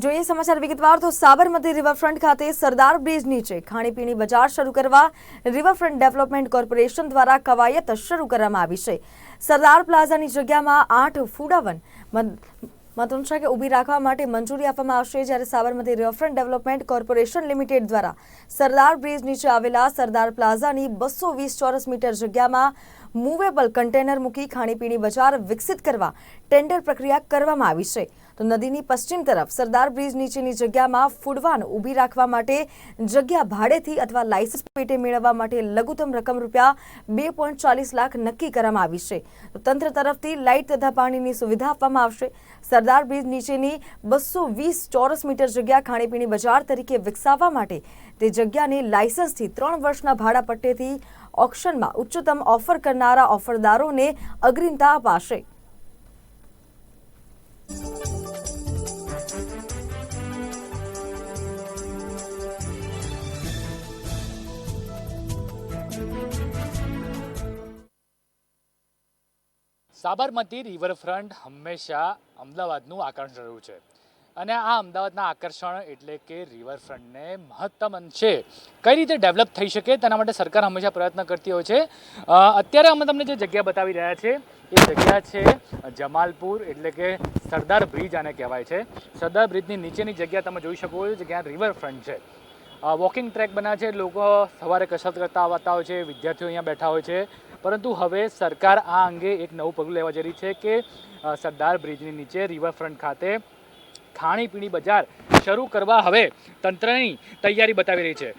જોઈએ સમાચાર વિગતવાર, તો સાબરમતી રિવરફ્રન્ટ ખાતે સરદાર બ્રિજ નીચે ખાણીપીણી બજાર શરૂ કરવા રિવરફ્રન્ટ ડેવલપમેન્ટ કોર્પોરેશન દ્વારા કવાયત શરૂ કરવામાં આવી છે. સરદાર પ્લાઝાની જગ્યામાં આઠ ફૂડાવન મતોન્શાકે ઊભી રાખવા માટે મંજૂરી આપવામાં આવશે. જ્યારે Sabarmati riverfront development corporation limited દ્વારા સરદાર બ્રિજ નીચે આવેલા સરદાર પ્લાઝાની બસો ચોરસ મીટર જગ્યામાં મૂવેબલ કન્ટેનર મૂકી ખાણીપીણી બજાર વિકસિત કરવા ટેન્ડર પ્રક્રિયા કરવામાં આવી છે. તો નદીની પશ્ચિમ તરફ સરદાર બ્રિજ નીચેની જગ્યામાં ફૂડવાન ઊભી રાખવા માટે જગ્યા ભાડેથી અથવા લાયસન્સ પેટે મેળવવા માટે લઘુત્તમ રકમ રૂપિયા બે પોઈન્ટ ચાલીસ લાખ નક્કી કરવામાં આવી છે. તો તંત્ર તરફથી લાઇટ તથા પાણીની સુવિધા આપવામાં આવશે. સરદાર બ્રિજ નીચેની બસો વીસ ચોરસ મીટર જગ્યા ખાણીપીણી બજાર તરીકે વિકસાવવા માટે તે જગ્યાને લાયસન્સથી ત્રણ વર્ષના ભાડા પટ્ટેથી ઓક્શનમાં ઉચ્ચતમ ઓફર કરનારા ઓફરદારોને અગ્રિમતા અપાશે. સાબરમતી રિવરફ્રન્ટ હંમેશા અમદાવાદનું આકર્ષણ રહ્યું છે. અને આ અમદાવાદના આકર્ષણ એટલે કે રિવરફ્રન્ટને મહત્તમ અંશે કઈ રીતે ડેવલપ થઈ શકે તેના માટે સરકાર હંમેશા પ્રયત્ન કરતી હોય છે. અત્યારે અમે તમને જે જગ્યા બતાવી રહ્યા છે, એ જગ્યા છે જમાલપુર એટલે કે સરદાર બ્રિજ આને કહેવાય છે. સરદાર બ્રિજની નીચેની જગ્યા તમે જોઈ શકો છો જ્યાં રિવરફ્રન્ટ છે. વોકિંગ ટ્રેક બનાવે છે, લોકો સવારે કસરત કરતા આવતા હોય છે, વિદ્યાર્થીઓ અહીંયા બેઠા હોય છે. પરંતુ હવે સરકાર આ અંગે એક નવું પગલું લેવા જઈ રહી છે કે સરદાર બ્રિજની નીચે રિવરફ્રન્ટ ખાતે ખાણીપીણી બજાર શરૂ કરવા હવે તંત્રની તૈયારી બતાવી રહી છે.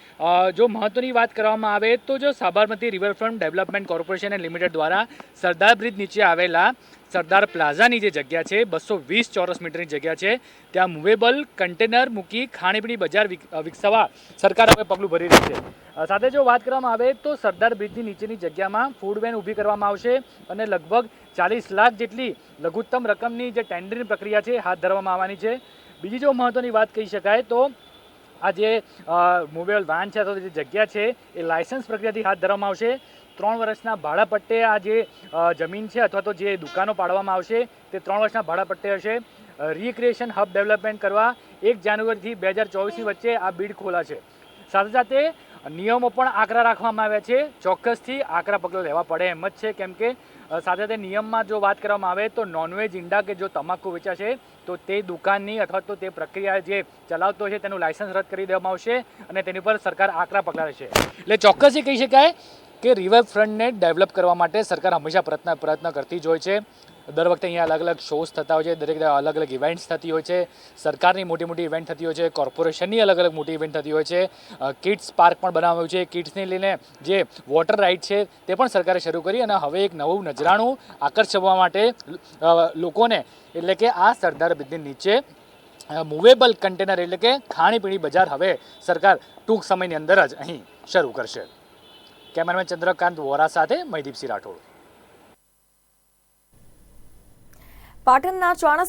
જો મહત્વની વાત કરવામાં આવે તો જો Sabarmati riverfront development corporation limited દ્વારા સરદાર બ્રિજ નીચે આવેલા સરદાર પ્લાઝાની જે જગ્યા છે, બસો વીસ ચોરસ મીટરની જગ્યા છે, ત્યાં મૂવેબલ, કન્ટેનર મૂકી ખાણીપીણી બજાર વિકસાવવા સરકાર હવે પગલું ભરી રહી છે. સાથે જો વાત કરવામાં આવે તો સરદાર બ્રિજની નીચેની જગ્યામાં ફૂડ વેન ઊભી કરવામાં આવશે અને લગભગ ચાલીસ લાખ જેટલી લઘુત્તમ રકમની જે ટેન્ડરની પ્રક્રિયા છે, હાથ ધરવામાં આવવાની છે. બીજી જો મહત્ત્વની વાત કહી શકાય તો આ જે મૂવેબલ વાન છે અથવા જે જગ્યા છે, એ લાયસન્સ પ્રક્રિયાથી હાથ ધરવામાં આવશે. ત્રણ વર્ષના ભાડાપટ્ટે આ જે જમીન છે અથવા તો જે દુકાનો પાડવામાં આવશે, તે ત્રણ વર્ષના ભાડાપટ્ટે હશે. રિક્રિએશન હબ ડેવલપમેન્ટ કરવા એક જાન્યુઆરીથી બે હજાર ચોવીસની વચ્ચે આ બીડ ખોલાશે સાથે સાથે નિયમો પણ આકરા રાખવામાં આવ્યા છે. ચોક્કસથી આકરા પગલાં લેવા પડે એમ જ છે કેમ કે સાથે સાથે નિયમમાં જો વાત કરવામાં આવે તો નોનવેજ ઈંડા કે જો તમાકુ વેચાશે તો તે દુકાનની અથવા તો તે પ્રક્રિયા જે ચલાવતો છે તેનું લાયસન્સ રદ કરી દેવામાં આવશે અને તેની પર સરકાર આકરા પગલાં લેશે. એટલે ચોક્કસથી કહી શકાય કે રિવરફ્રન્ટને ડેવલપ કરવા માટે સરકાર હંમેશા પ્રયત્ન પ્રયત્ન કરતી જ હોય છે. દર વખતે અહીંયા અલગ અલગ શોઝ થતા હોય છે, દરેક અલગ અલગ ઇવેન્ટ્સ થતી હોય છે. સરકારની મોટી મોટી ઇવેન્ટ થતી હોય છે કોર્પોરેશનની અલગ અલગ મોટી ઇવેન્ટ થતી હોય છે. કિડ્સ પાર્ક પણ બનાવ્યું છે. કિડ્સને લઈને જે વોટર રાઇડ છે, તે પણ સરકારે શરૂ કરી અને હવે એક નવું નજરાણું આકર્ષવા માટે લોકોને એટલે કે આ સરદાર બ્રિજની નીચે મૂવેબલ કન્ટેનર એટલે કે ખાણીપીણી બજાર હવે સરકાર ટૂંક સમયની અંદર જ અહીં શરૂ કરશે. કેમેરામેન ચંદ્રકાંત વોરા સાથે મહીદીપસિંહ રાઠોડ. પાટણના ચાણસમા